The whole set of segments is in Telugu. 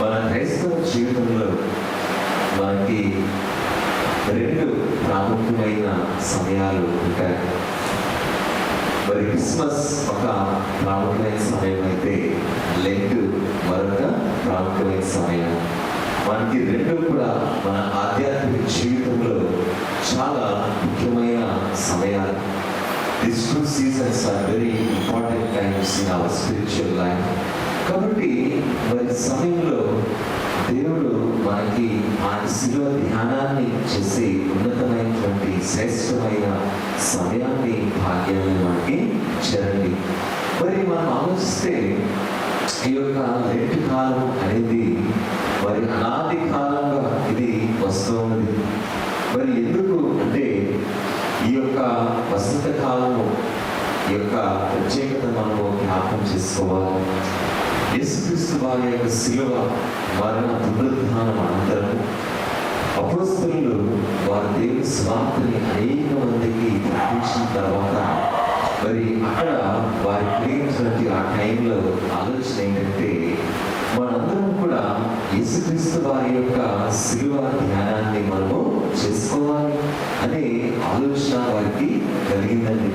మన క్రైస్తవ జీవితంలో మనకి రెండు ప్రాముఖ్యమైన సమయాలు ఉంటాయి. మరి క్రిస్మస్ ఒక ప్రాముఖ్యమైన సమయం అయితే లెంట్ మరొక ప్రాముఖ్యమైన సమయం. మనకి రెండు కూడా మన ఆధ్యాత్మిక జీవితంలో చాలా ముఖ్యమైన సమయాలు. This two seasons are very important times in our spiritual life కాబట్టి మరి సమయంలో దేవుడు మనకి ఆ శిలువ ధ్యానాన్ని చేసి ఉన్నతమైనటువంటి శ్రేష్టమైన సమయాన్ని భాగ్యాన్ని మనకి చేరండి. మరి మనం ఆలోచిస్తే ఈ యొక్క లెంట్ కాలం అనేది మరి అనాది కాలంగా ఇది వస్తూ ఉన్నది. మరి ఎందుకు అంటే ఈ యొక్క వసంత కాలము ఈ యొక్క ప్రత్యేకత మనము జ్ఞాపకం చేసుకోవాలి. యేసుక్రీస్తు వారి యొక్క శిలువ వారిన పునరుద్ధానం అనంతరం అపురస్తులు వారి దేవుని స్వార్థని అనేక మందికి ప్రకటించిన తర్వాత మరి అక్కడ వారి కలిగినటువంటి ఆ టైంలో ఆలోచన ఏంటంటే మనందరం కూడా యేసుక్రీస్తు వారి యొక్క శిలువ ధ్యానాన్ని మనము చేసుకోవాలి అనే ఆలోచన వారికి కలిగిందండి.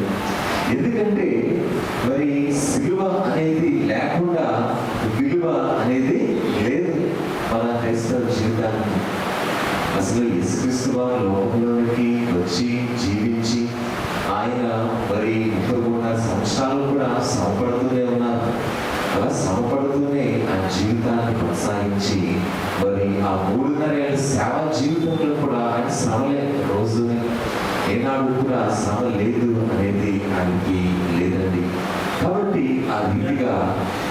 ఎందుకంటే మరి శిలువ అనేది లేకుండా విలువ అనేది లేదు మన క్రైస్తవ జీవితాన్ని అసలు యేసుక్రీస్తు వారు లోకంలోనికి వచ్చి జీవించి ఆయన మరి ముప్పై మూడున్నర సంవత్సరాలు కూడా సమపడుతూనే ఉన్నారు. అలా సమపడుతూనే ఆ జీవితాన్ని కొనసాగించి మరి ఆ మూడున్నర ఏళ్ళ సేవ జీవితంలో కూడా ఆయన శ్రమలే. రోజుని ఏనాడు కూడా శ్రమ లేదు అనేది ఆయనకి కాబట్టి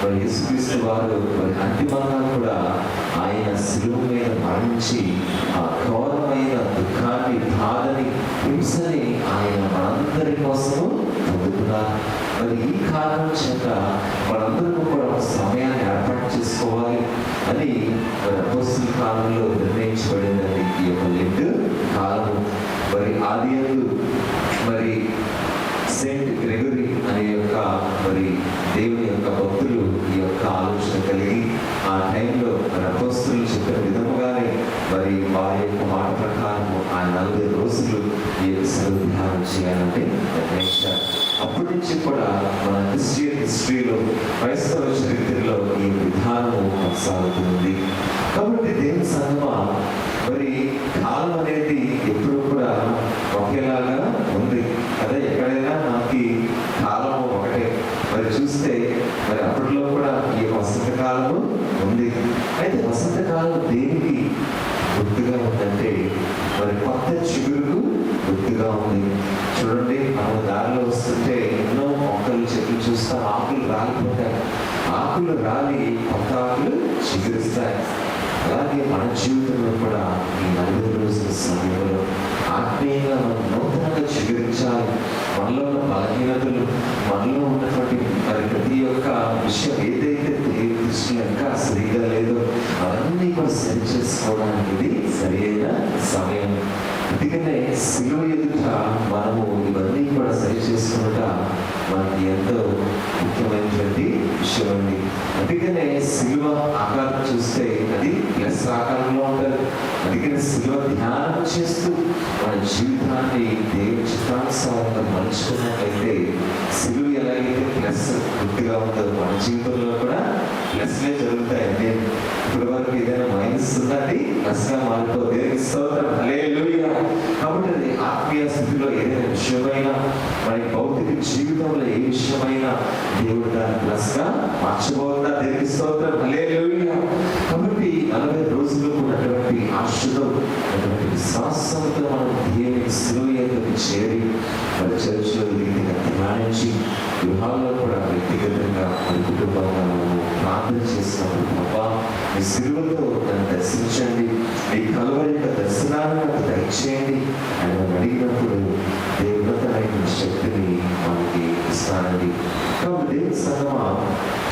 మరి యేసుక్రీస్తు వారు మరి అంతిమంగా కూడా ఆయన శిలువ మీద మరణించి ఆ ఘోరమైన దుఃఖాన్ని బాధని హింసని ఆయన మనందరి కోసము పొందుతున్నారు. మరి ఈ కారణం చేత మనందరం కూడా సమయాన్ని ఏర్పాటు చేసుకోవాలి అని మరి అపోస్తుల కాలంలో నిర్ణయించిన ఈ యొక్క లెట్ కాలము మరి ఆది యందు మరి సెయింట్ గ్రెగరీ అనే యొక్క మరి దేవుని యొక్క భక్తులు ఈ యొక్క ఆలోచన కలిగి ఆ టైంలో మరి అపోస్తులు చెప్పిన విధముగానే మరి వారి యొక్క మాట ప్రకారం ఆ నలభై రోజులు ఈ యొక్క చేయాలంటే నిర్ణయించారు అప్పటి నుంచి కూడా మన క్రిస్టియన్ హిస్టరీలో క్రైస్తవ చరిత్రలో ఈ విధానము కొనసాగుతుంది. కాబట్టి దేవుని సంగమా? మరి కాలం అనేది ఎప్పుడు కూడా ఒకేలాగా ఉంది అదే ఎక్కడైనా మనకి కాలం ఒకటే మరి చూస్తే మరి అప్పట్లో కూడా ఈ వసంత కాలము ఉంది అయితే వసంత కాలం దేనికి గుర్తుగా ఉందంటే మరి కొత్త చిగురుకు గుర్తుగా ఉంది చూడండి మనం దారిలో వస్తుంటే ఎన్నో మొక్కలు చెట్లు చూస్తాం ఆకులు రాలిపోతాయి ఆకులు రాలి కొత్త ఆకులు చిగురిస్తాయి అలాగే మన జీవితంలో కూడా ఈ నలభై రోజుల సమయంలో ఆత్మీయంగా మనం నూతనంగా చిగురించాలి మనలో ఉన్న బలహీనతలు మనలో ఉన్నటువంటి మరి ప్రతి ఒక్క విషయం ఏదైతే దేవుని దృష్టిలో ఇంకా సరిగా లేదో అవన్నీ కూడా సరి చేసుకోవడానికి ఇది సరి అయిన సమయం. అందుకనే సిలువ ఎదుట మనము ఇవన్నీ కూడా సరి చేసుకుంటా మనకి ఎంతో ముఖ్యమైనటువంటి విషయం అండి. అందుకనే శిలువ ఆకారం చూస్తే అది ప్లస్ ఆకారంలో ఉంటుంది అందుకనే శిలువ ధ్యానం చేస్తూ మన జీవితాన్ని దేవుని చిత్తానుసారంగా మలుచుకున్నట్లయితే సిలువ ఎలాగైతే ప్లస్ గుర్తుగా ఉందో మన జీవితంలో కూడా ప్లస్లే జరుగుతాయి అంటే ఇప్పటి వరకు ఏదైనా మైనస్ ఉన్నది ప్లస్గా మారిపోతే దేవునికి స్తోత్రం. హల్లెలూయా కాబట్టి అది ఆత్మీయ స్థితిలో ఏదైనా విషయమైనా మన భౌతిక జీవితంలో ఏ విషయమైనా దేవుడు దాన్ని ప్లస్గా గా మార్చబోతున్నా దేవునికి స్తోత్రం. హల్లెలూయా కాబట్టి నలభై రోజులు ఉన్నటువంటి ఆశతో అటువంటి విశ్వాసంతో మనం దేవుని చేరి మరి చర్చిలో రీతిగా ధ్యానించి గృహాల్లో కూడా వ్యక్తిగతంగా మన కుటుంబంగా మనము ప్రార్థన చేసినప్పుడు తప్ప మీ సిలువతో నన్ను దర్శించండి మీ కలవరి యొక్క దర్శనాన్ని నాకు దయచేయండి అని అడిగినప్పుడు దేవునతమైన శక్తిని మనకి ఇస్తానండి కాబట్టి దేవుని సంగమా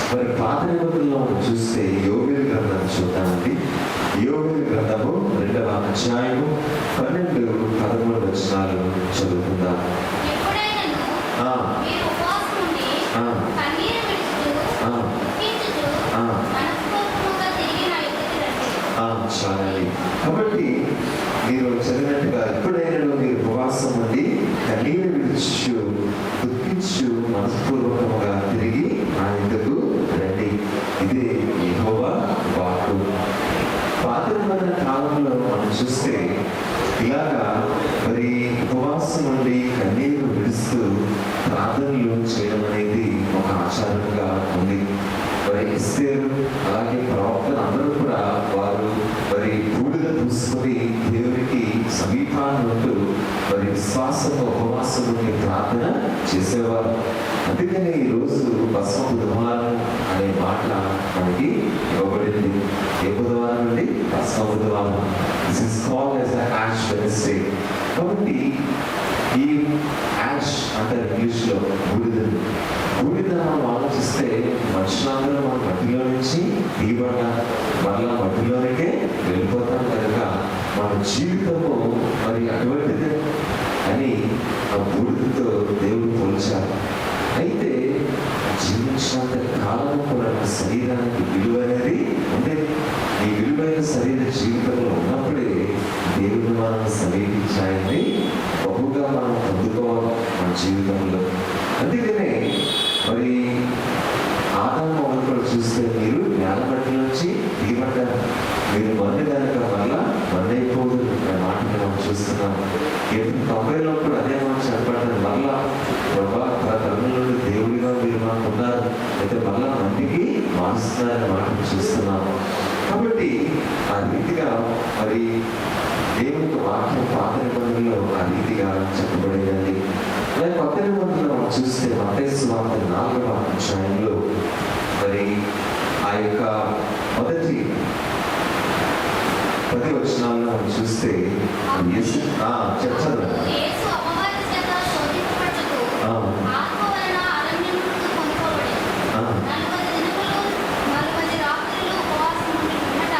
మరి పాత నిబంధనలో మనం చూస్తే యోగుల గ్రంథాన్ని చూద్దామండి యోగుల గ్రంథము రెండవ అధ్యాయము పన్నెండు పదమూడు చాలండి కాబట్టి మీరు చదివినట్టుగా ఎప్పుడైనా మీరు ఉపవాసం ఉండి కన్నీరు విడిచు దుఃఖించు మనస్పూర్వకముగా తిరిగి ఆయనకు రండి ఇదే యెహోవా వాకు పాతమైన కాలంలో మనం చూస్తే ఇలాగా మరి ఉపవాసం నుండి కన్నీరు ప్రార్థనలు చేయడం అనేది ఒక ఆచారంగా ఉంది. మరి ఇస్తారు అలాగే ప్రవక్తలు అందరూ కూడా వారు మరి బూడిద పూసుకొని దేవునికి సమీపాన్ని ఉంటూ మరి విశ్వాసంతో ఉపవాసం నుండి ప్రార్థన చేసేవారు. అందుకనే ఈరోజు భస్మ బుధవారం అనే మాట మనకి ఇవ్వబడింది. ఏ బుధవారం నుండి భస్మ బుధవారం. This is called as ash Wednesday కాబట్టి ఈ యాష్ అంటారు ఇంగ్లీష్లో బూడిద బూడిద మనం ఆలోచిస్తే మనుషులందరూ మన మట్టిలో నుంచి తీయబడ్డా మరలా మట్టిలోనికే వెళ్ళిపోతాం కనుక మన జీవితము మరి అటువంటిదే అని ఆ బూడిదతో దేవుడు పోల్చారు అయితే జీవించినంత కాలం కూడా మన శరీరానికి విలువ అనేది ఉండేది ఈ విలువైన శరీర జీవితంలో ఉన్నప్పుడే దేవుడు మనం సమీపించాయని బహుగా మనం పొందుకోవాలి మన జీవితంలో అందుకనే మరి ఆదాము మొదలు చూస్తే మీరు నేల మట్టి నుంచి దిగబడ్డారు మీరు మన్ను కనుక వల్ల మన్నైపోదు అనే మాటను మనం చూస్తున్నాం. ఏడు తొంభైలో కూడా అదే మాట చెప్పడం వల్ల ప్రభా నుండి దేవుడిగా మీరు మాకు ఉన్నారు. అయితే మళ్ళా మందికి మారుస్తున్నారనే మాటను చూస్తున్నాం. కాబట్టి ఆ రీతిగా మరి దేవునికి వాక్యం పాత నిబంధనలో ఆ రీతిగా చెప్పబడిందండి. అలాగే కొత్త నిబంధనలు మనం చూస్తే మతేసు వార్త నాలుగవ అధ్యాయంలో మరి ఆ యొక్క మొదటి పది వచనాల్లో మనం చూస్తే చెప్తాను యేసు అపవాది చేత శోధింపబడుటకు ఆ. ఆత్మ వలన అరణ్యమునకు కొనుక్కోబడెను. ఆ, నలభై దినములు నలభై రాత్రులు ఉపవాసం ఉండి ఉండట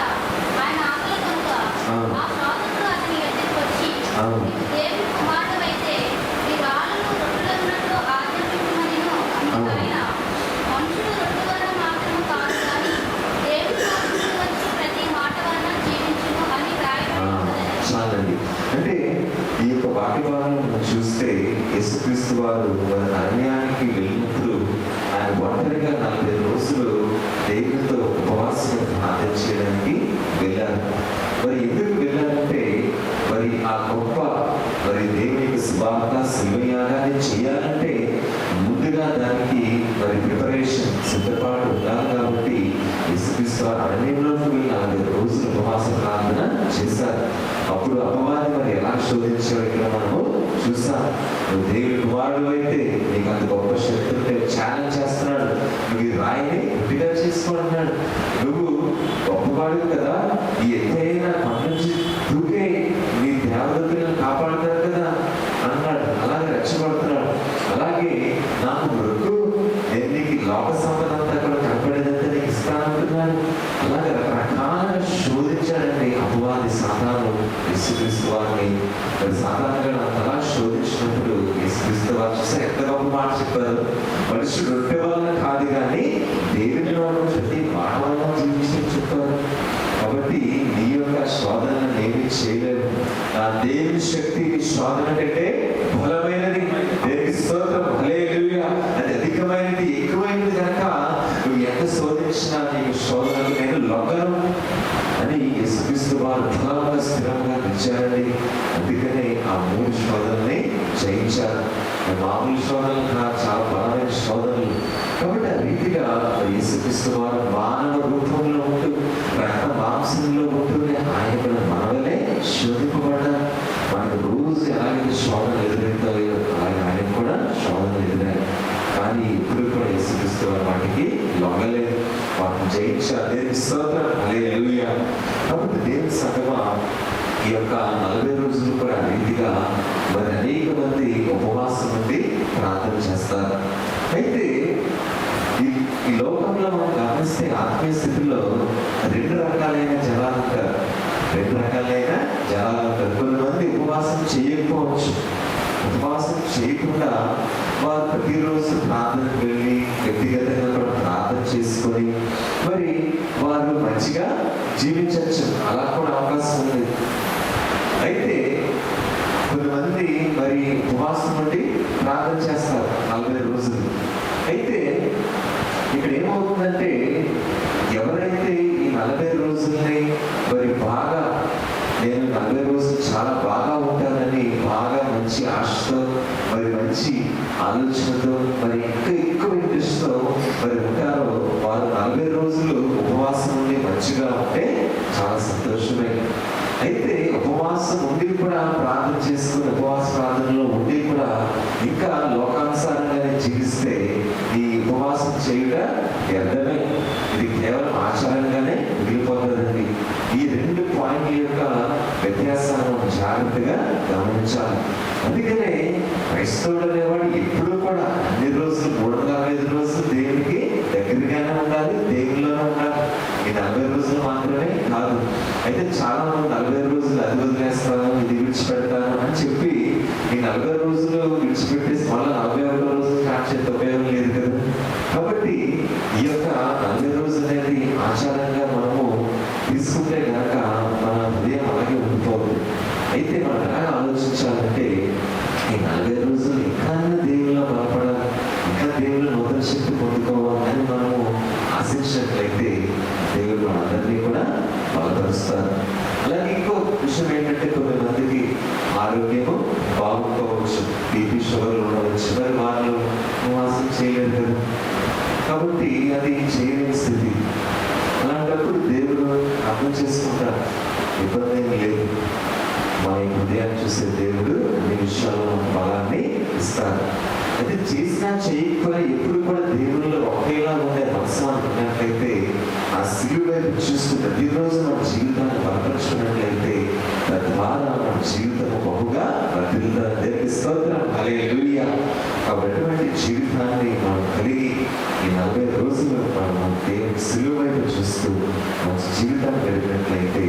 ఆయన ఆకలి కనుక ఆ. ఆ శోధకుడు అతని ఎద్దకు వచ్చి ఆ. "నీవు దేవుని కుమారుడవైతే ఈ రాళ్ళను రొట్టెలన్నట్లు ఆజ్ఞాపించమనెను." అందుకైన మనుషుడు రొట్టె వలన మాత్రము కాదు కానీ దేవుని నోటి నుండి వచ్చు ప్రతి మాట వలన జీవించును అని ఆ, రాయబడి ఉన్నది. చాలండి అంటే ఈ యొక్క వాక్య భాగంలో మనం చూస్తే యేసుక్రీస్తు వారు వారి అరణ్యానికి వెళ్ళినప్పుడు ఆయన ఒంటరిగా నలభై రోజులు దేవునితో ఉపవాసం ప్రార్థన చేయడానికి వెళ్ళారు మరి ఎందుకు వెళ్ళారంటే మరి ఆ గొప్ప మరి దేవునికి శుభార్త శివయాగాన్ని చేయాలంటే ముందుగా దానికి మరి ప్రిపరేషన్ సిద్ధపాటు ఉండాలి కాబట్టి యేసుక్రీస్తు వారు అరణ్యంలోకి వెళ్ళి నలభై రోజులు ఉపవాస ప్రార్థన చేశారు అప్పుడు మరి ఎలా శోధించాడు ఇక్కడ మనము చూసాం నువ్వు దేవుడి కుమారుడు అయితే నీకు అంత గొప్ప శక్తి ఉంటే ఛాలెంజ్ చేస్తున్నాడు. నువ్వు ఈ రాయిని గట్టిగా చేసుకుంటున్నాడు నువ్వు గొప్పవాడు కదా. ఈ ఎత్తే యేసుక్రీస్తు వారిని మరి సాధారణంగా అంతలా శోధించినప్పుడు యేసుక్రీస్తు వారు చూస్తే ఎంత గొప్ప మాట చెప్పారు? మనుషుడు రొట్టె వలన కాదు కానీ దేవుని వలన ప్రతి మాట వలన జీవించని చెప్పారు. కాబట్టి నీ యొక్క శోధన నేను చేయలేదు నా దేవుని శక్తి నీ శోధన కంటే బలమైనది స్థిరంగా అందుకనే ఆ మూడు శోధనని జయించారు. మామూలు శోధనలు కాదు చాలా బలమైన శోధనలు కాబట్టి ఆ రీతిగా యేసుక్రీస్తు వారు బాగా రూపంలో ఉంటూ రక్త మాంసంలో ఉంటూనే ఆయన కూడా మనవలే శోధింపబడ్డారు మనకు రోజు ఎలాగైతే శోధన ఎదురవుతాయో అలాగే ఆయన కూడా శోధన ఎదురాయి కానీ ఇప్పుడు కూడా యేసుక్రీస్తు వారి వాటికి లొంగలేదు వాటిని జయించారు దేవుని స్తోత్రం హల్లెలూయా కాబట్టి దేవుని సంగమా ఈ యొక్క నలభై రోజులు కూడా ఆ రీతిగా మరి అనేక మంది ఉపవాసం నుండి ప్రార్థన చేస్తారు అయితే ఈ ఈ లోకంలో మనం గమనిస్తే ఆత్మీయ స్థితిలో రెండు రకాలైన జనాలు ఉంటారు రెండు రకాలైన జనాలు ఉంటారు కొంతమంది ఉపవాసం చేయకపోవచ్చు ఉపవాసం చేయకుండా వారు ప్రతిరోజు ప్రార్థనకు వెళ్ళి వ్యక్తిగతంగా కూడా ప్రార్థన చేసుకొని మరి వారు మంచిగా జీవించవచ్చు. అలా కూడా అవకాశం ఉంది. అయితే కొంతమంది మరి ఉపవాసం నుండి ప్రార్థన చేస్తారు నలభై రోజులు. అయితే ఇక్కడ ఏమవుతుందంటే ఎవరైతే ఈ నలభై రోజుల్ని మరి బాగా నేను నలభై రోజులు చాలా బాగా ఉంటానని బాగా మంచి ఆశతో మరి మంచి ఆలోచనతో మరి ఇంకా ఎక్కువ ఇంట్రెస్ట్తో మరి ఉంటారో వారు నలభై రోజులు ఉపవాసం నుండి మంచిగా ఉంటే చాలా సంతోషమే. అయితే ఉపవాసం ఉండి కూడా ప్రార్థన చేసుకుని ఉపవాస ప్రార్థనలో ఉండి కూడా ఇంకా లోకానుసారంగానే జీవిస్తే ఈ ఉపవాసం చేయుట వ్యర్థమే. ఇది కేవలం ఆచారంగానే మిగిలిపోతుందండి. ఈ రెండు పాయింట్ల యొక్క వ్యత్యాసాన్ని జాగ్రత్తగా గమనించాలి. అందుకనే క్రైస్తవుడు అనేవాడు ఎప్పుడూ కూడా అలే అటువంటి జీవితాన్ని మనం కలిగి ఈ నలభై రోజుల మనం దేవుని సులువైపు చూస్తూ మన జీవితాన్ని గడిపినట్లయితే